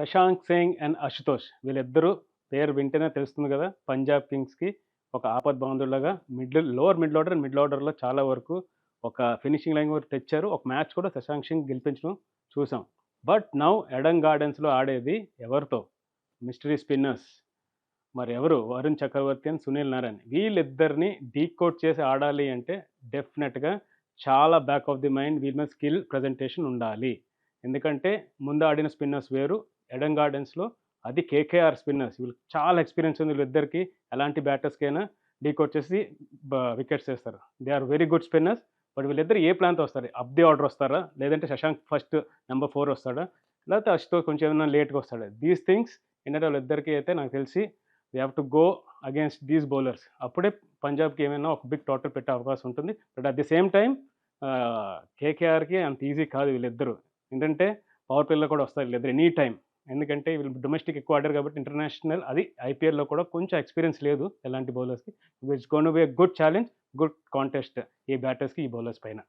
Shashank Singh and Ashutosh వీళ్ళిద్దరూ పేరు వింటేనే తెలుస్తుంది కదా పంజాబ్ కింగ్స్కి ఒక ఆపద్ బాంధువులాగా middle lower middle order and middle ఆర్డర్లో చాలా వరకు ఒక ఫినిషింగ్ లైన్ వరకు తెచ్చారు. ఒక మ్యాచ్ కూడా శశాంక్ సింగ్ గెలిపించడం చూసాం. బట్ నౌ ఎడన్ గార్డెన్స్లో ఆడేది ఎవరితో? మిస్టరీ స్పిన్నర్స్ మరి ఎవరు? వరుణ్ చక్రవర్తి అని సునీల్ నారాయణ్ వీళ్ళిద్దరిని డీకోడ్ చేసి ఆడాలి అంటే డెఫినెట్గా చాలా బ్యాక్ ఆఫ్ ది మైండ్ వీళ్ళ మీద స్కిల్ ప్రజెంటేషన్ ఉండాలి. ఎందుకంటే ముందు ఆడిన స్పిన్నర్స్ వేరు ఎడన్ గార్డెన్స్లో అది కేకేఆర్ స్పిన్నర్స్ వీళ్ళు చాలా ఎక్స్పీరియన్స్ ఉంది వీళ్ళిద్దరికి. ఎలాంటి బ్యాటర్స్కైనా డీకోట్ చేసి వికెట్స్ వేస్తారు they are very good spinners but వీళ్ళిద్దరు ఏ ప్లాన్తో వస్తారు? అప్ ది ఆర్డర్ వస్తారా? లేదంటే శశాంక్ ఫస్ట్ నెంబర్ ఫోర్ వస్తాడా? లేకపోతే అష్తో కొంచెం ఏమైనా లేట్గా వస్తాడా? దీస్ థింగ్స్ ఏంటంటే వాళ్ళిద్దరికీ అయితే నాకు తెలిసి we have to go against these bowlers అప్పుడే పంజాబ్కి ఏమైనా ఒక బిగ్ టోటల్ పెట్టే అవకాశం ఉంటుంది. But at the same time కేకేఆర్కి అంత ఈజీ కాదు వీళ్ళిద్దరూ. ఏంటంటే పవర్ ప్లేలో కూడా వస్తారు వీళ్ళిద్దరు ఎనీ టైం ఎందుకంటే వీళ్ళు డొమెస్టిక్ ఎక్కువ ఆడారు కాబట్టి ఇంటర్నేషనల్ అది ఐపీఎల్లో కూడా కొంచెం ఎక్స్పీరియన్స్ లేదు ఎలాంటి బౌలర్స్కి. It's gonna be good challenge good contest ఈ బ్యాటర్స్కి ఈ బౌలర్స్ పైన.